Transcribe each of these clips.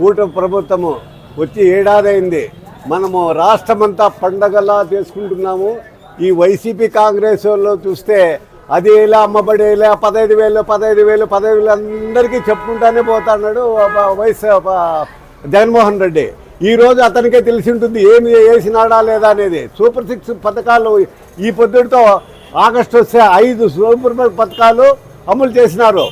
కూటమి ప్రభుత్వము వచ్చి ఏడాదైంది. మనము రాష్ట్రమంతా పండగలా చేసుకుంటున్నాము. ఈ వైసీపీ కాంగ్రెస్ వాళ్ళు చూస్తే అది ఇలా అమ్మబడి ఇలా పదహైదు వేలు పదహైదు వేలు పదహైదు వేలు అందరికీ చెప్పుకుంటానే పోతున్నాడు వైఎస్ జగన్మోహన్ రెడ్డి. ఈరోజు అతనికే తెలిసి ఉంటుంది ఏమి వేసినాడా లేదా అనేది. సూపర్ సిక్స్ పథకాలు ఈ పొద్దుడితో ఆగస్టు వస్తే ఐదు సూపర్ పథకాలు అమలు చేసినారు.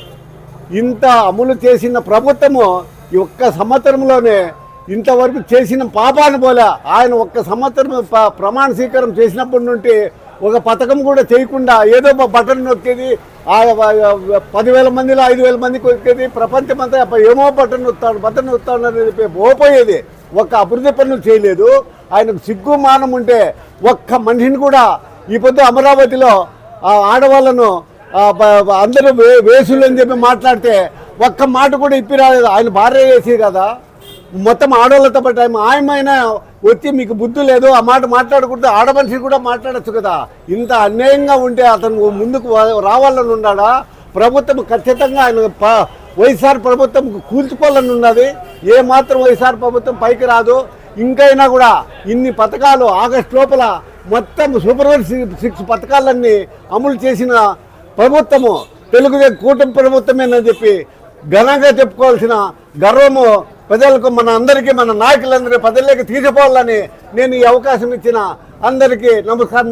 ఇంత అమలు చేసిన ప్రభుత్వము ఈ ఒక్క సంవత్సరంలోనే ఇంతవరకు చేసిన పాపాన్ని పోలే. ఆయన ఒక్క సంవత్సరం ప్రమాణ స్వీకారం చేసినప్పటి నుండి ఒక పథకం కూడా చేయకుండా ఏదో ఒక బటన్ నొక్కేది ఆ పదివేల మందిలో ఐదు వేల మందికి వచ్చేది ప్రపంచమంతా ఏమో బటన్ నొత్తాడు బటన్ నొత్తాడు అనేది పోపోయేది. ఒక్క అభివృద్ధి పనులు చేయలేదు. ఆయనకు సిగ్గు మానం ఉంటే ఒక్క మనిషిని కూడా ఈ పొద్దు అమరావతిలో ఆడవాళ్ళను అందరూ వే వేసులు అని చెప్పి మాట్లాడితే ఒక్క మాట కూడా ఇప్పి రాలేదు. ఆయన భార్య వేసి కదా. మొత్తం ఆడవాళ్ళతో పాటు ఆయన ఆయమైనా వచ్చి మీకు బుద్ధి లేదు ఆ మాట మాట్లాడకూడదు ఆడమనిషి కూడా మాట్లాడచ్చు కదా. ఇంత అన్యాయంగా ఉంటే అతను ముందుకు రావాలని ఉన్నాడా? ప్రభుత్వం ఖచ్చితంగా ఆయన ప- వైఎస్ఆర్ ప్రభుత్వం కూల్చుకోవాలని ఉన్నది. ఏ మాత్రం వైఎస్ఆర్ ప్రభుత్వం పైకి రాదు. ఇంకైనా కూడా ఇన్ని పథకాలు ఆగస్టు లోపల మొత్తం సూపర్ సిక్స్ పథకాలన్నీ అమలు చేసిన ప్రభుత్వము తెలుగుదేశం కూటమి ప్రభుత్వమేనని చెప్పి ఘనంగా చెప్పుకోవాల్సిన గర్వము ప్రజలకు మన అందరికీ మన నాయకులందరికీ ప్రజల్లోకి తీసుకుపోవాలని నేను ఈ అవకాశం ఇచ్చిన అందరికీ నమస్కారం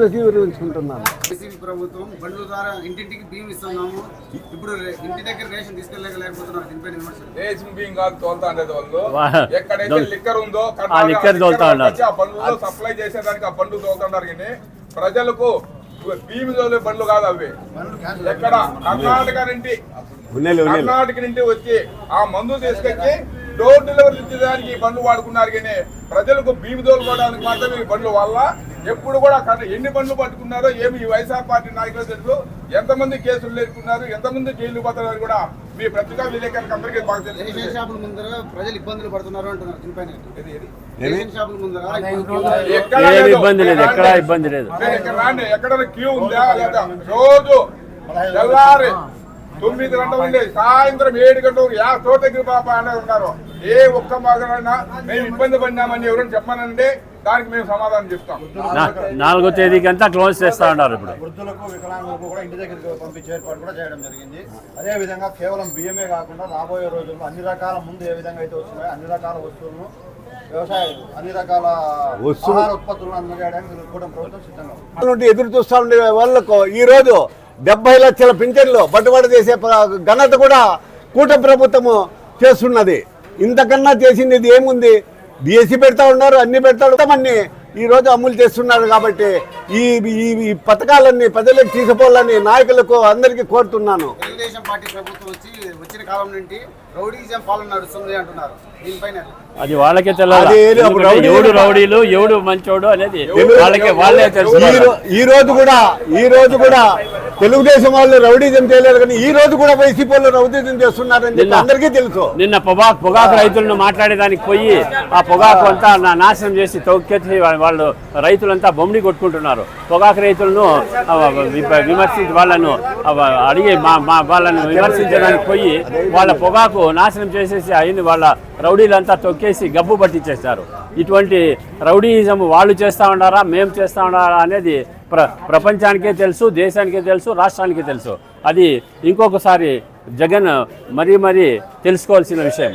వైసీపీ ప్రభుత్వం బండ్ల ద్వారా ఇంటింటికి బియ్యం ఇస్తున్నాము. ఇప్పుడు రే- ఇంటి దగ్గర రేషన్ తీసుకెళ్ళలేకపోతున్నారు దీనిపై విమర్శలు. రేషన్ బియ్యం కాదు తోలుతా ఉండేది వాళ్ళు. ఎక్కడైతే లిక్కర్ ఉందో ఆ లిక్కర్ తోలుతా ఉన్నారు. ఆ బండ్లలో సప్లై చేసేదానికి ఆ బండ్లు తోలుతున్నారు కానీ ప్రజలకు బియ్యం తోలే బండ్లు కాదు అవి. ఎక్కడ? కర్ణాటక నుండి. కర్ణాటక నుండి వచ్చి ఆ మందు తీసుకొచ్చి డోర్ డెలివరీ ఇచ్చేదానికి ఈ బండ్లు వాడుకున్నారు కానీ ప్రజలకు భీమి తోలుకోవడానికి మాత్రమే ఈ బండ్ల వల్ల ఎప్పుడు కూడా ఎన్ని బండ్లు పట్టుకున్నారో ఏమి ఈ వైఎస్ఆర్ పార్టీ నాయకులు తెలుసు ఎంతమంది కేసులు నేర్చుకున్నారు ఎంతమంది జైలు పోతున్నారు కూడా మీ పత్రికా విలేకరులకు అందరికీ బాగా రేషన్ తెలుసు షాపుల ముందర ప్రజలు ఇబ్బందులు పడుతున్నారు అంటున్నారు ఎక్కడ. ఇబ్బంది లేదు? రాండి. ఎక్కడా ఇబ్బంది లేదు? మీరు ఇక్కడ రాండి ఎక్కడ క్యూ ఉందా లేదా? రోజు తెల్లారి తొమ్మిది గంటల నుండి సాయంత్రం ఏడు గంటల వరకు యా తోటగిరి బాబా అనే ఉన్నారు. ఏ ఒక్క మాగరైనా మేము ఇబ్బంది పడినామని ఎవరైనా చెప్పానండి దానికి మేము సమాధానం చెప్తాం. నాలుగో తేదీకి అంతా క్లోజ్ చేస్తా ఉన్నారు ఇప్పుడు. వృద్ధులకు వికలాంగులకు కూడా ఇంటి దగ్గరికి పంపించే ఏర్పాటు కూడా చేయడం జరిగింది. అదే విధంగా కేవలం బియ్యమే కాకుండా రాబోయే రోజుల్లో అన్ని రకాల ముందు ఏ విధంగా అయితే వస్తున్నాయో అన్ని రకాల వస్తువులను వ్యవసాయ అన్ని రకాల వస్తువులు- ఆహార ఉత్పత్తులను అందజేయడానికి కూడా ప్రభుత్వం సిద్ధంగా ఉంది. నుండి ఎదురు చూస్తూ ఉండే వాళ్ళకు ఈ రోజు డెబ్బై లక్షల పింఛన్లు బట్టుబడి చేసే ఘనత కూడా కూటమి ప్రభుత్వము చేస్తున్నది. ఇంతకన్నా చేసింది ఇది ఏముంది బీఎస్సీ పెడతా ఉన్నారు అన్ని పెడతాడు అన్ని ఈ రోజు అమలు చేస్తున్నారు కాబట్టి ఈ ఈ పథకాలన్నీ ప్రజలకు తీసుకుపోవాలని నాయకులకు అందరికీ కోరుతున్నాను. తెలుగుదేశం పార్టీ ప్రభుత్వం వచ్చి వచ్చిన కాలం నుండి రౌడీజం పాలన నడుస్తుంది అంటున్నారు. దీనిపైన అది వాళ్ళకే రౌడీలు ఎవడు. రౌడీలు ఎవడు మంచోడు అనేది వాళ్ళకే వాళ్ళే ఈ తెలుసు. ఈ రోజు కూడా ఈ రోజు కూడా తెలుగుదేశం వాళ్ళు రౌడీజం చేయలేదు కానీ ఈ రోజు కూడా వైసీపీ వాళ్ళు రౌడీజం చేస్తున్నారని చెప్పి అందరికీ తెలుసు. నిన్న పొగాకు పొగాకు రైతులను మాట్లాడేదానికి పోయి ఆ పొగాకు అంతా నా- నాశనం చేసి తొక్కెత్తి వా- వాళ్ళు రైతులంతా బొమ్మిడి కొట్టుకుంటున్నారు. పొగాకు రైతులను విమర్శించి వాళ్ళను అడిగి మా మా వాళ్ళని విమర్శించడానికి పోయి వాళ్ళ పొగాకు నాశనం చేసేసి అయింది. వాళ్ళ రౌడీలంతా తొక్కేసి గబ్బు పట్టించేస్తారు ఇటువంటి రౌడీయిజం వాళ్ళు చేస్తా ఉన్నారా మేము చేస్తా ఉన్నారా అనేది ప్ర ప్రపంచానికే తెలుసు దేశానికే తెలుసు రాష్ట్రానికే తెలుసు. అది ఇంకొకసారి జగన్ మరీ మరీ తెలుసుకోవాల్సిన విషయం.